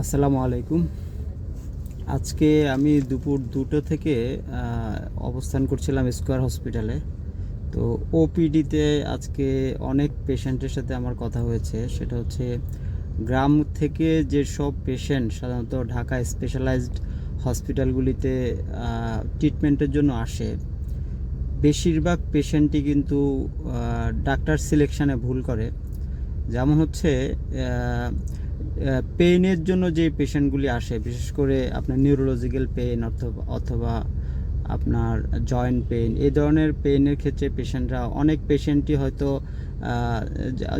আসসালামু আলাইকুম। আজকে আমি দুপুর দুটো থেকে অবস্থান করছিলাম স্কোয়ার হসপিটালে। তো ওপিডিতে আজকে অনেক পেশেন্টের সাথে আমার কথা হয়েছে। সেটা হচ্ছে গ্রাম থেকে যেসব পেশেন্ট, সাধারণত ঢাকা স্পেশালাইজড হসপিটালগুলিতে ট্রিটমেন্টের জন্য আসে, বেশিরভাগ পেশেন্টই কিন্তু ডাক্তার সিলেকশানে ভুল করে। যেমন হচ্ছে পেইনের জন্য যে পেশেন্টগুলি আসে, বিশেষ করে আপনার নিউরোলজিক্যাল পেইন অথবা অথবা আপনার জয়েন্ট পেইন এই ধরনের পেইনের ক্ষেত্রে পেশেন্টরা অনেক পেশেন্টই হয়তো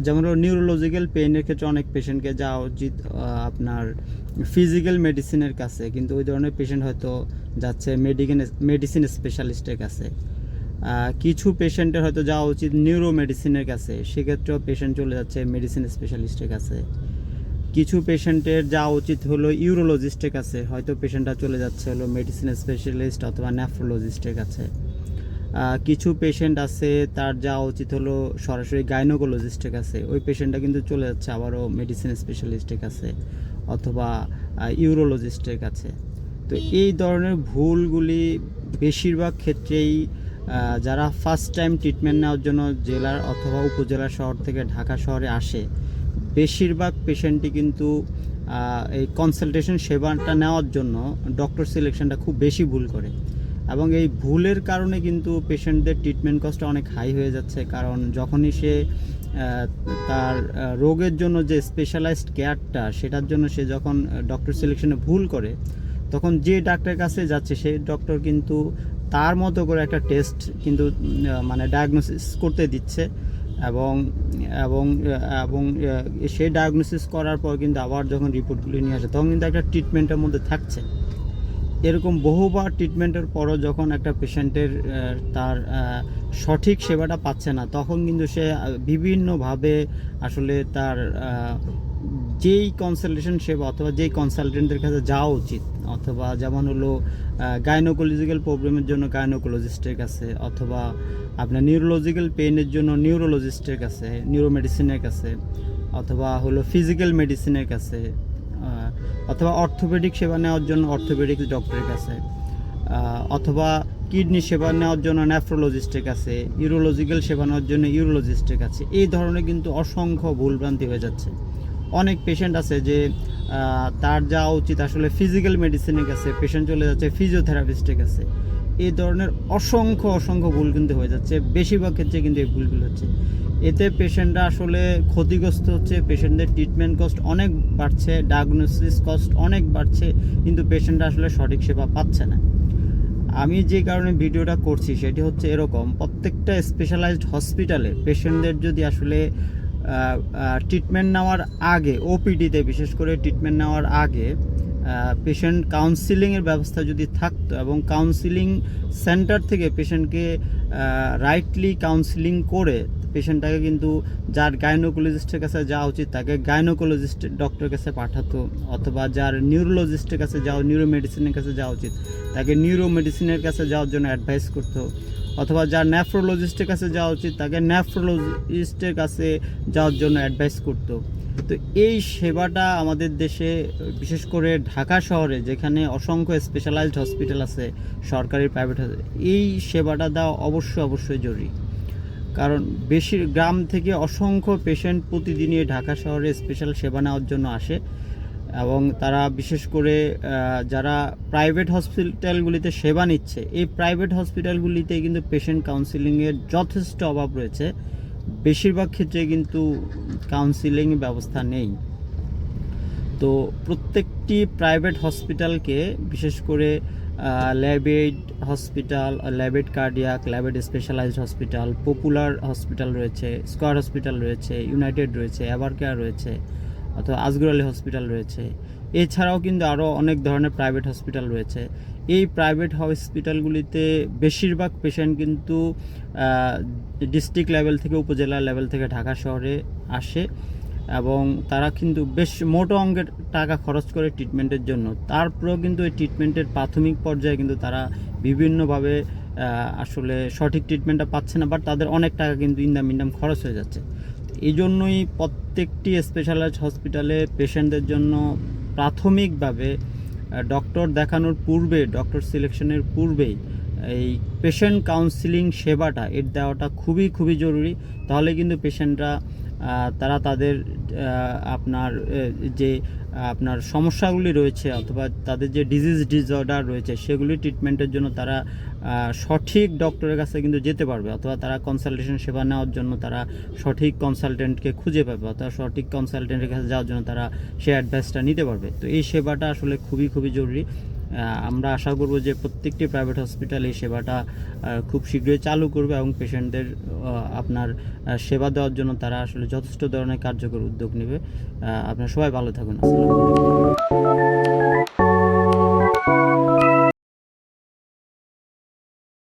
যেমন নিউরোলজিক্যাল পেইনের ক্ষেত্রে অনেক পেশেন্টকে যাওয়া উচিত আপনার ফিজিক্যাল মেডিসিনের কাছে, কিন্তু ওই ধরনের পেশেন্ট হয়তো যাচ্ছে মেডিকেন মেডিসিন স্পেশালিস্টের কাছে। কিছু পেশেন্টের হয়তো যাওয়া উচিত নিউরো মেডিসিনের কাছে, সেক্ষেত্রেও পেশেন্ট চলে যাচ্ছে মেডিসিন স্পেশালিস্টের কাছে। কিছু পেশেন্টের যাওয়া উচিত হলো ইউরোলজিস্টের কাছে, হয়তো পেশেন্টটা চলে যাচ্ছে হলো মেডিসিন স্পেশালিস্ট অথবা নেফ্রোলজিস্টের কাছে। কিছু পেশেন্ট আছে, তার যাওয়া উচিত হলো সরাসরি গাইনোকোলজিস্টের কাছে, ওই পেশেন্টটা কিন্তু চলে যাচ্ছে আবারও মেডিসিন স্পেশালিস্টের কাছে অথবা ইউরোলজিস্টের কাছে। তো এই ধরনের ভুলগুলি বেশিরভাগ ক্ষেত্রেই যারা ফার্স্ট টাইম ট্রিটমেন্ট নেওয়ার জন্য জেলার অথবা উপজেলা শহর থেকে ঢাকা শহরে আসে বেশিরভাগ পেশেন্টই কিন্তু এই কনসালটেশন সেবাটা নেওয়ার জন্য ডক্টর সিলেকশনটা খুব বেশি ভুল করে। এবং এই ভুলের কারণে কিন্তু পেশেন্টদের ট্রিটমেন্ট কস্টটা অনেক হাই হয়ে যাচ্ছে। কারণ যখনই সে তার রোগের জন্য যে স্পেশালাইজড কেয়ারটা সেটার জন্য সে যখন ডক্টর সিলেকশনে ভুল করে, তখন যে ডাক্তারের কাছে যাচ্ছে, সেই ডক্টর কিন্তু তার মতো করে একটা টেস্ট কিন্তু মানে ডায়াগনোসিস করতে দিচ্ছে। এবং এবং এবং সেই ডায়াগনোসিস করার পর কিন্তু আবার যখন রিপোর্টগুলি নিয়ে আসে, তখন কিন্তু একটা ট্রিটমেন্টের মধ্যে থাকছে। এরকম বহুবার ট্রিটমেন্টের পরও যখন একটা পেশেন্টের তার সঠিক সেবাটা পাচ্ছে না, তখন কিন্তু সে বিভিন্নভাবে আসলে তার যেই কনসালটেশন সেবা অথবা যেই কনসালটেন্টের কাছে যাওয়া উচিত, অথবা যেমন হলো গাইনোকোলজিক্যাল প্রবলেমের জন্য গাইনোকোলজিস্টের কাছে, অথবা আপনার নিউরোলজিক্যাল পেইনের জন্য নিউরোলজিস্টের কাছে নিউরোমেডিসিনের কাছে, অথবা হলো ফিজিক্যাল মেডিসিনের কাছে অথবা অর্থোপেডিক সেবা নেওয়ার জন্য অর্থোপেডিক ডক্টরের কাছে অথবা কিডনি সেবা নেওয়ার জন্য নেফ্রোলজিস্টের কাছে ইউরোলজিক্যাল সেবা নেওয়ার জন্য ইউরোলজিস্টের কাছে, এই ধরনের কিন্তু অসংখ্য ভুলভ্রান্তি হয়ে যাচ্ছে। অনেক পেশেন্ট আছে যে তার যাওয়া উচিত আসলে ফিজিক্যাল মেডিসিনের কাছে। পেশেন্ট চলে যাচ্ছে ফিজিওথেরাপিস্টের কাছে। এই ধরনের অসংখ্য অসংখ্য ভুল কিন্তু হয়ে যাচ্ছে। বেশিরভাগ ক্ষেত্রে কিন্তু এই ভুলগুলো হচ্ছে। এতে পেশেন্টরা আসলে ক্ষতিগ্রস্ত হচ্ছে পেশেন্টদের ট্রিটমেন্ট কস্ট অনেক বাড়ছে ডায়াগনোসিস কস্ট অনেক বাড়ছে, কিন্তু পেশেন্টরা আসলে সঠিক সেবা পাচ্ছে না। আমি যে কারণে ভিডিওটা করছি, সেটি হচ্ছে এরকম। প্রত্যেকটা স্পেশালাইজড হসপিটালে পেশেন্টদের যদি আসলে ট্রিটমেন্ট নেওয়ার আগে ওপিডিতে বিশেষ করে ট্রিটমেন্ট নেওয়ার আগে পেশেন্ট কাউন্সিলিংয়ের ব্যবস্থা যদি থাকতো এবং কাউন্সিলিং সেন্টার থেকে পেশেন্টকে রাইটলি কাউন্সিলিং করে পেশেন্টটাকে কিন্তু যার গাইনোকোলজিস্টের কাছে যাওয়া উচিত, তাকে গাইনোকোলজিস্ট ডক্টরের কাছে পাঠাতো অথবা যার নিউরোলজিস্টের কাছে যাওয়া নিউরো মেডিসিনের কাছে যাওয়া উচিত, তাকে নিউরো মেডিসিনের কাছে যাওয়ার জন্য অ্যাডভাইস করতো। অথবা যার ন্যাফ্রোলজিস্টের কাছে যাওয়া উচিত, তাকে ন্যাফ্রোলজিস্টের কাছে যাওয়ার জন্য অ্যাডভাইস করতো। তো এই সেবাটা আমাদের দেশে, বিশেষ করে ঢাকা শহরে, যেখানে অসংখ্য স্পেশালাইজড হসপিটাল আছে, সরকারি প্রাইভেট এই সেবাটা দেওয়া অবশ্যই অবশ্যই জরুরি। কারণ বেশির গ্রাম থেকে অসংখ্য পেশেন্ট প্রতিদিনই ঢাকা শহরে স্পেশাল সেবা নেওয়ার জন্য আসে। এবং তারা বিশেষ করে যারা প্রাইভেট হসপিটালগুলিতে সেবা নিচ্ছে, এই প্রাইভেট হসপিটালগুলিতে কিন্তু পেশেন্ট কাউন্সিলিংয়ের যথেষ্ট অভাব রয়েছে। বেশিরভাগ ক্ষেত্রে কিন্তু কাউন্সিলিং ব্যবস্থা নেই। তো প্রত্যেকটি প্রাইভেট হসপিটালকে বিশেষ করে Labaid hospital Labaid cardiac Labaid specialized hospital popular hospital রয়েছে স্কোয়ার হসপিটাল রয়েছে ইউনাইটেড রয়েছে এভার কেয়ার রয়েছে। অথবা আজগর আলী হসপিটাল রয়েছে। এছাড়াও কিন্তু আরও অনেক ধরনের প্রাইভেট হসপিটাল রয়েছে। এই প্রাইভেট হসপিটালগুলিতে বেশিরভাগ পেশেন্ট কিন্তু ডিস্ট্রিক্ট লেভেল থেকে উপজেলা লেভেল থেকে ঢাকা শহরে আসে এবং তারা কিন্তু বেশ মোটো অঙ্কের টাকা খরচ করে ট্রিটমেন্টের জন্য। তারপরেও কিন্তু এই ট্রিটমেন্টের প্রাথমিক পর্যায়ে কিন্তু তারা বিভিন্নভাবে আসলে সঠিক ট্রিটমেন্টটা পাচ্ছে না বাট তাদের অনেক টাকা কিন্তু ইন্দাম ইনদাম খরচ হয়ে যাচ্ছে। এই জন্যই প্রত্যেকটি স্পেশালাইজ হসপিটালে পেশেন্টদের জন্য প্রাথমিকভাবে ডক্টর দেখানোর পূর্বে ডক্টর সিলেকশনের পূর্বেই এই পেশেন্ট কাউন্সিলিং সেবাটা, এর দেওয়াটা খুবই খুবই জরুরি। তাহলে কিন্তু পেশেন্টরা তারা তাদের আপনার যে আপনার সমস্যাগুলি রয়েছে অথবা তাদের যে ডিজিজ ডিসঅর্ডার রয়েছে, সেগুলি ট্রিটমেন্টের জন্য তারা সঠিক ডক্টরের কাছে কিন্তু যেতে পারবে অথবা তারা কনসালটেশন সেবা নেওয়ার জন্য তারা সঠিক কনসালটেন্টকে খুঁজে পাবে অথবা সঠিক কনসালটেন্টের কাছে যাওয়ার জন্য তারা সে অ্যাডভাইসটা নিতে পারবে। তো এই সেবাটা আসলে খুবই খুবই জরুরি। আমরা আশা করব যে প্রত্যেকটি প্রাইভেট হসপিটাল এই সেবাটা খুব শীঘ্রই চালু করবে এবং পেশেন্টদের আপনার সেবা দেওয়ার জন্য তারা আসলে যথেষ্ট ধরনের কার্যকর উদ্যোগ নেবে। আপনার আপনারা সবাই ভালো থাকুন। আসসালামু আলাইকুম।